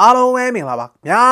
အားလုံးပဲမင်္ဂလာပါခင်ဗျာ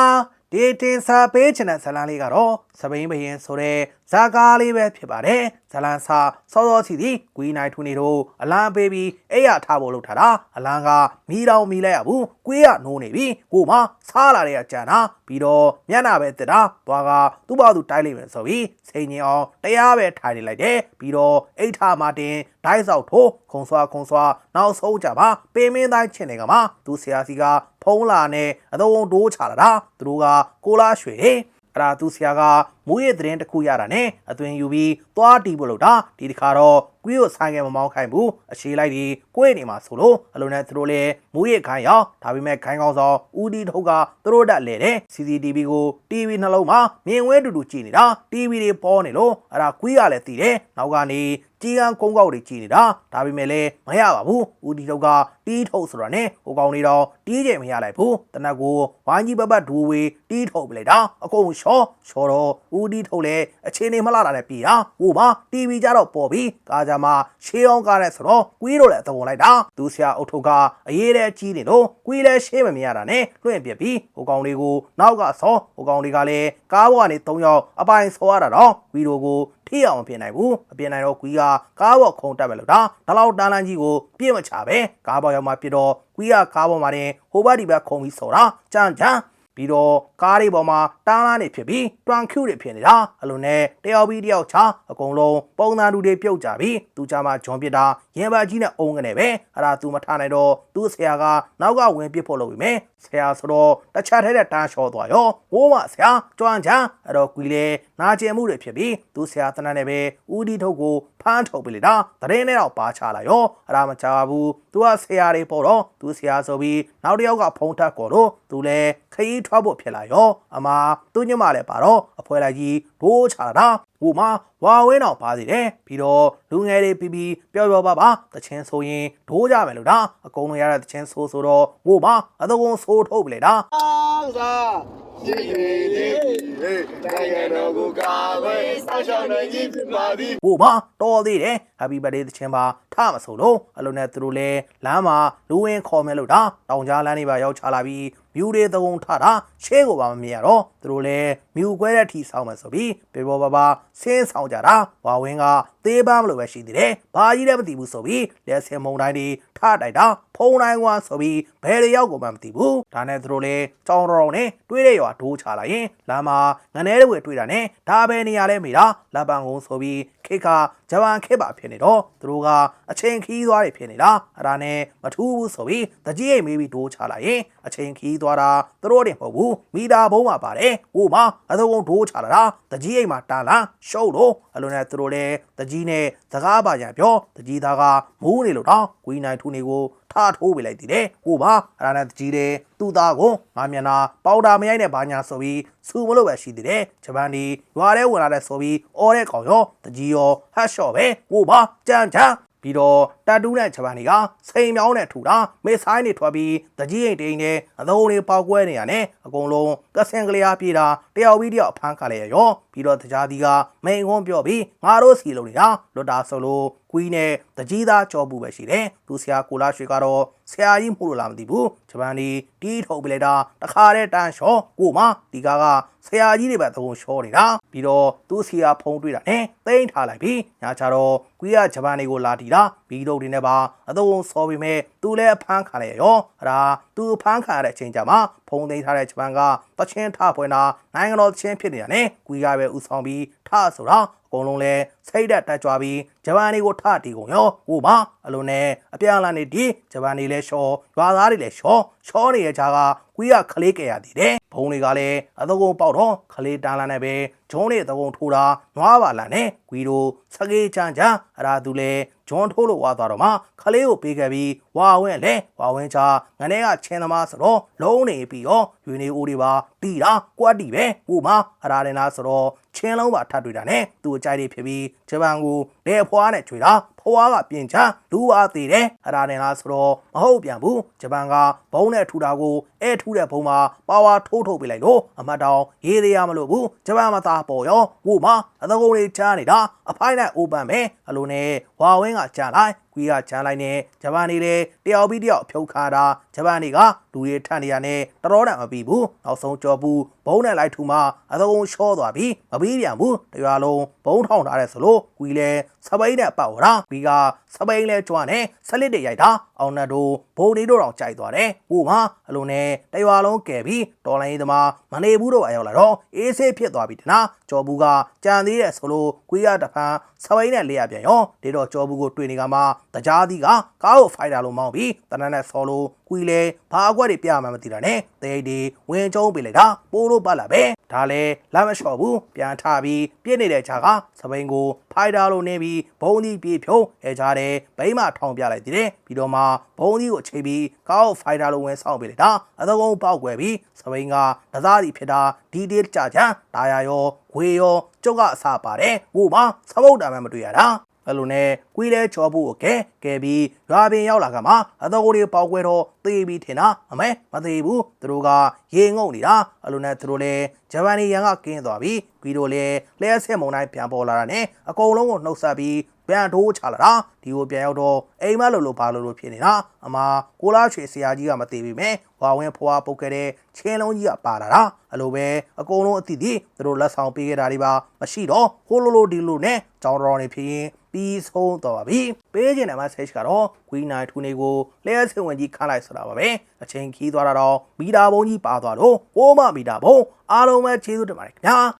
ဒီတင်စာပေးချင်တဲ့ဇာတ်လမ်းလေးကတော့ စပိန်ဘရင်ဆိုတဲ့ဇာကားလေးပဲဖြစ်ပါတယ်ဇာတ်လမ်းစာစောစောစီစီဂွီနိုင်ထူနေတို့အလံပေးပြီးအဲ့ရထားဖို့လုပ်ထားတာအလံကမီးတောင်မီးလိုက်ရဘူးကွေးရနိုးနေပြီကိုမစားလာတဲ့ကကြံတာပြီးတော့မျက်နှာပဲတက်တာသွားကသူ့ဘာသူတိုက်လိုက်မယ်ဆိုပြီးစိန်ညင်အောင်တရားပဲထိုင်နေလိုက်တယ်ပြီးတော့အိတ်ထားမှတင်ဒိုင်းဆောက်ထိုးခုံဆွာခုံဆွာနောက်ဆုံးကြပါပင်မင်းတိုင်းချင်နေကမှသူဆရာစီကဖုံးလာနဲ့အသုံးဒိုးချလာတာသူတို့ကကိုလာရွှေတယ်အဲ့ဒါသူဆရာက မူရဲ့သတင်းတစ်ခုရတာနဲ့အသွင်ယူပြီးသွားတီးဖို့လို့တာဒီတစ်ခါတော့ကွေးကိုဆိုင်ငယ်မမောင်းခိုင်းဘူးအရှိလိုက်ဒီကွေးနေမှာဆိုလို့အလုံးနဲ့သူတို့လည်းမူရဲ့ခိုင်းရောက်ဒါပေမဲ့ခိုင်းကောင်းဆောင်ဦးဒီထုတ်ကသူတို့တက်လဲတယ် CCTV ကို TV နှလုံးမှာမြင်ဝဲတူတူကြည့်နေတာ TV တွေပေါ်နေလို့အဲ့ဒါကွေးကလည်းတည်တယ်နောက်ကနေကြီးကန်းကုန်းကောက်တွေကြည်နေတာဒါပေမဲ့လည်းမရပါဘူးဦးဒီထုတ်ကတီးထုတ်ဆိုတာနဲ့ဟိုကောင်တွေတော့တီးကြမရလိုက်ဘူးတနက်ကိုဝိုင်းကြီးပပတ်ဒူဝေတီးထုတ်ပလိုက်တာအကုန်ရှော့ရှော့တော့ဦးဒီထုတ်လည်းအချင်းနေမလာတာနဲ့ပြည်တာဟိုမှာ TV ကြတော့ပေါ်ပြီးကာကြမှာရှေးအောင်ကားနဲ့ဆိုတော့ကွေးတို့လည်းသဘုံလိုက်တာသူဆရာအုတ်ထုတ်ကအရေးတဲ့ကြီးနေလို့ကွေးလည်းရှေးမမြင်ရတာနဲ့လွှင့်ပြပြီးဟိုကောင်တွေကိုနောက်ကဆောဟိုကောင်တွေကလည်းကားပေါ်ကနေ၃ယောက်အပိုင်ဆောရတာတော့ကွေးတို့ကိုထိအောင်မပြင်နိုင်ဘူးအပြင်နိုင်တော့ကွီးကကားပေါ်ခုံတက်မယ်လို့ဒါဒါလောက်တန်းလန်းကြီးကိုပြည့်မချပဲကားပေါ်ရောက်မှပြတော့ကွီးကကားပေါ်မှာတင်ဟိုဘက်ဒီဘက်ခုံပြီးဆော်တာကြမ်းကြမ်း ပြီးတော့ကားတွေပေါ်မှာတန်းလာနေဖြစ်ပြီးတွန် Q တွေဖြစ်နေတာအလိုနဲ့တယောက်ပြီးတယောက်ချအကုန်လုံးပုံသဏ္ဍာန်တွေပြုတ်ကြပြီးသူကြမှာဂျွန်ပစ်တာရင်ပါကြီးနဲ့အုံကနေပဲအဲ့ဒါသူမထားနိုင်တော့သူ့ဆရာကနောက်ကဝင်ပစ်ဖို့လုပ်ပြီးမယ်ဆရာဆိုတော့တခြားထဲတဲ့တန်းလျှော်သွားရောဝိုးမဆရာကြွမ်းချမ်းအဲ့တော့ကွီလေ နာကျင်မှုတွေဖြစ်ပြီးသူဆရာတနတ်နဲ့ပဲဦးဒီထုတ်ကိုဖမ်းထုတ်ပြလိုက်တာတရင်နဲ့တော့ပါချလာရောအဲ့ဒါမချဘူးသူကဆရာတွေပေါ်တော့သူဆရာဆိုပြီးနောက်တစ်ယောက်ကဖုံးထက်ကော်တော့သူလည်းခရီးထွက်ဖို့ဖြစ်လာရောအမသူညမလည်းပါတော့အဖွဲလိုက်ကြီးဒိုးချလာတာဟိုမှာဝါဝဲတော့ပါသေးတယ်ပြီးတော့လူငယ်တွေပြီးပြီးပျော်ပျော်ပါပါတချင်းဆိုရင်ဒိုးကြမယ်လို့ဒါအကုန်လုံးရတဲ့တချင်းဆိုဆိုတော့ဟိုမှာအတကုံဆိုးထုတ်ပလေတာအောင်သာ ရှိနေသည်နိုင်ငံတော်ကိုကာဝေးဆောက်ရှောက်နိုင်ခြင်းဖြစ်ပါသည်ဟိုမှာတော်သေးတယ် Happy Birthday တချင်းပါထမဆိုလို့အလုံးနဲ့သူတို့လဲလမ်းမှာလူဝင်ခေါ်မယ်လို့ဒါတောင်ကြားလမ်းတွေပါရောက်ချလာပြီး မြူတွေသကုံထတာရှဲကိုပါမမြင်ရတော့သူတို့လဲမြူကွဲတဲ့အထိဆောင်းမယ်ဆိုပြီးပေပေါ်ပါပါဆင်းဆောင်ကြတာဝါဝင်းကသေးပန်းမလို့ပဲရှိသေးတယ်ဘာကြီးလည်းမသိဘူးဆိုပြီးလက်ဆင်မုံတိုင်းတွေထတိုက်တာဖုံတိုင်းကွာဆိုပြီးဘယ်တွေရောက်ကိုမှမသိဘူးဒါနဲ့သူတို့လဲကြောင်တော်နဲ့တွေးတဲ့ရွာဒိုးချလာရင်လမ်းမှာငနဲတွေတွေ့တာနဲ့ဒါပဲနေရာလဲမိတာလက်ပံကုန်းဆိုပြီးခေတ်က ဂျပန်ခေတ်ပါဖြစ်နေတော့သူတို့ကအချိန်ခီးသွားတွေဖြစ်နေတာအဲ့ဒါနဲ့မထူးဘူးဆိုပြီးတကြီးအိမ်မေးပြီးဒိုးချလာရင်အချိန်ခီးသွားတာသူတို့တင်မဟုတ်ဘူးမိသားဘုံမှာပါတယ်ဟိုမှာအသုံးဒိုးချလာတာတကြီးအိမ်မှာတာလာရှုပ်လို့အလိုနဲ့သူတို့လည်းတကြီးနဲ့စကားပါကြပြောတကြီးသားကမူးနေလို့တော့ ကွီးနိုင်ထူနေကိုထားထိုးပေးလိုက်သေးတယ်ဟိုပါအဲ့ဒါနဲ့တကြီးတဲ့သူ့သားကိုငါမျက်နှာပေါတာမရိုက်နဲ့ဘာညာဆိုပြီးစူမလို့ပဲရှိသေးတယ်ဂျပန်ဒီရွာထဲဝင်လာတဲ့ဆိုပြီးအော်တဲ့ကောင်ရောတကြီးရောဟတ်ရှော့ပဲဟိုပါကြမ်းကြမ်းပြီးတော့တတူးနဲ့ဂျပန်တွေကစိန်မြောင်းနဲ့ထူတာမေဆိုင်တွေထွက်ပြီးတကြီးအိမ်တိန်နဲ့အသုံးတွေပေါက်ကွဲနေရနဲ့အကုန်လုံးကဆင်ကလေးအားပြေးတာတယောက်ပြီးတယောက်အဖမ်းခါလဲရော ပြီးတော့တကြားဒီကမိန်ခွန်းပြောပြီးငါတို့စီလုံးနေတာလွတ်တာဆိုလို့ကွီးနဲ့တကြီးသားကြောပူပဲရှိတယ်သူဆရာကိုလာရွှေကတော့ဆရာကြီးမှုလို့လားမသိဘူးဂျပန်ဒီတီးထုတ်ပြလိုက်တာတခါတည်းတန်းလျှောကိုမဒီကားကဆရာကြီးတွေပဲသကုံလျှောနေတာပြီးတော့သူဆရာဖုံးတွေ့တာနဲ့တိမ့်ထားလိုက်ပြီးညာချတော့ကွီးကဂျပန်တွေကိုလာတီတာဘီတို့တွေနဲ့ပါအသုံးစောပြီးမဲ့သူလည်းဖမ်းခါလိုက်ရောအဲ့ဒါသူဖမ်းခါရတဲ့အချိန်ကြမှာဖုံးသိမ်းထားတဲ့ဂျပန်ကတချင်းထဖွင့်တာနိုင်ငံတော်ချင်းဖြစ်နေတာနဲ့ကွီးကပဲဥဆောင်ပြီးထဆိုတာအကုန်လုံးလဲစိတ်ဓာတ်တက်ကြွပြီးဂျပန်တွေကိုထတီကုန်ရောဟိုပါအလုံးနဲ့အပြန်လာနေဒီဂျပန်တွေလဲရှော့ရွာသားတွေလဲရှော့ရှော့နေတဲ့ခြားကကွေးကခလေးကြရသေးတယ်ဘုံတွေကလည်းအသကုံပေါက်တော့ခလေးတန်းလာနေပဲဂျုံးတွေအသကုံထိုးတာနွားပါလာနဲ့ကွီတို့စကေးချမ်းချမ်းအရာသူလဲ ဂျွန်ထိုးလို့ဝါသွားတော့မှခလေးကိုပေးခဲ့ပြီးဝါဝင်းလဲဝါဝင်းချာငနေကချင်းသမားဆိုတော့လုံးနေပြီးရောယူနေဦးတွေပါတီတာကွက်တီပဲဟိုမှာအရာတင်လားဆိုတော့ချင်းလုံးပါထပ်တွေ့တာနဲ့သူ့အကြိုက်တွေဖြစ်ပြီးဂျပန်ကို လေဖွားနဲ့ကြွေတာဖွားကပြင်ချလူအားသေးတယ်အဲ့ဒါနဲ့လားဆိုတော့မဟုတ်ပြန်ဘူးဂျပန်ကဘုံနဲ့ထူတာကိုအဲထူတဲ့ဘုံမှာပါဝါထိုးထုတ်ပေးလိုက်လို့အမတ်တောင်ရေးသေးရမလို့ဘူးဂျပန်မသားပေါ်ရောဟိုမှာအသကုံလေးချားနေတာအဖိုင်းနဲ့အိုပန်ပဲအလိုနဲ့ဝါဝင်းကကြားလိုက်ကွေးကချမ်းလိုက်နေဂျပန်နေလေတယောက်ပြီးတယောက်ဖြုတ်ခါတာဂျပန်တွေကလူတွေထန်နေရနဲ့တတော်တန်မပြီးဘူးနောက်ဆုံးကြော်ဘူးဘုံနဲ့လိုက်ထူမှအသကုံရှောသွားပြီးမပြီးပြန်ဘူးတရွာလုံးဘုံထောင်ထားတဲ့ဆိုလို့ကွေးလဲ စပိန်နဲ့ပတ်ဝတာကွေးကစပိန်လဲကြွနဲ့ဆလစ်တွေရိုက်တာအောင်နတ်တို့ဘုံလေးတို့တောင်ကြိုက်သွားတယ်ဟိုမှာအလိုနဲ့တရွာလုံးကဲပြီးတော်လိုင်းသမားမနေဘူးတော့အရောက်လာတော့အေးဆေးဖြစ်သွားပြီတနာကြော်ဘူးကကြံသေးတဲ့ဆိုလို့ကွေးကတဖန်စပိန်နဲ့လေးရပြန်ရောဒီတော့ကြော်ဘူးကိုတွေ့နေကမှတကြားသီးကကားကိုဖိုက်တာလို့မောင်းပြီးတနက်နဲ့ဆော်လို့ကွီလေဘာအကွက်တွေပြမှမသိတာနဲ့တဲဒီဝင်ကျုံးပေးလိုက်တာပိုးလို့ပတ်လာပဲ ဒါလဲလမ်းမလျှော်ဘူးပြန်ထပြီးပြည့်နေတဲ့ခြာကစပိန်ကိုဖိုက်တာလို့နေပြီးဘုံဒီပြေဖြုံးအဲကြတဲ့ဘိမထောင်ပြလိုက်သေးတယ်ပြီးတော့မှဘုံဒီကိုချိန်ပြီးကားကိုဖိုက်တာလို့ဝင်ဆောင်ပေးလိုက်တာအသကုံပေါက်ွယ်ပြီးစပိန်ကဒသားစီဖြစ်တာဒီတေးကြချမ်းတာယာရောဝေရောကျုပ်ကအစားပါတယ်ဟိုမှာစပုတ်တာမှမတွေ့ရတာအဲ့လိုနဲ့ကွေးလဲချောဖို့ကိုကဲကဲပြီးရွာပင်ရောက်လာကမှအတော်ကိုတွေပေါက်ကွဲတော့သေပြီးထင်တာအမဲမသေးဘူးသူတို့ကရေငုံနေတာအဲ့လိုနဲ့သူတို့လဲဂျပန်နေရန်ကကင်းသွားပြီးကွီတို့လဲလဲဆက်မုံတိုင်းပြန်ပေါ်လာတာနဲ့အကုန်လုံးကိုနှုတ်ဆက်ပြီးပြန်ထိုးချလာတာဒီကိုပြန်ရောက်တော့အိမ်မလို့လို့ဘာလို့လို့ဖြစ်နေတာအမကိုလားချွေဆရာကြီးကမသေးပြီမဲ့ဝါဝင်းဖွာပုတ်ခဲ့တဲ့ချင်းလုံးကြီးကပါလာတာအဲ့လိုပဲအကုန်လုံးအတိအသီးသူတို့လက်ဆောင်ပေးခဲ့တာတွေပါမရှိတော့ဟိုလိုလိုဒီလိုနဲ့ကြောင်းတော်နေဖြစ်ရင်ပြီးဆုံးတော့ပါပြီပေးခြင်းတဲ့ message ကတော့ Queen Night 2နေကိုလျှက်စင်ဝင်ကြီးခါလိုက်ဆိုတာပါပဲအချိန်ခီးသွားတာတော့မီတာဘုံကြီးပါသွားတော့ဟိုးမမီတာဘုံ အားလုံးပဲကျေးဇူးတင်ပါတယ်ခင်ဗျာ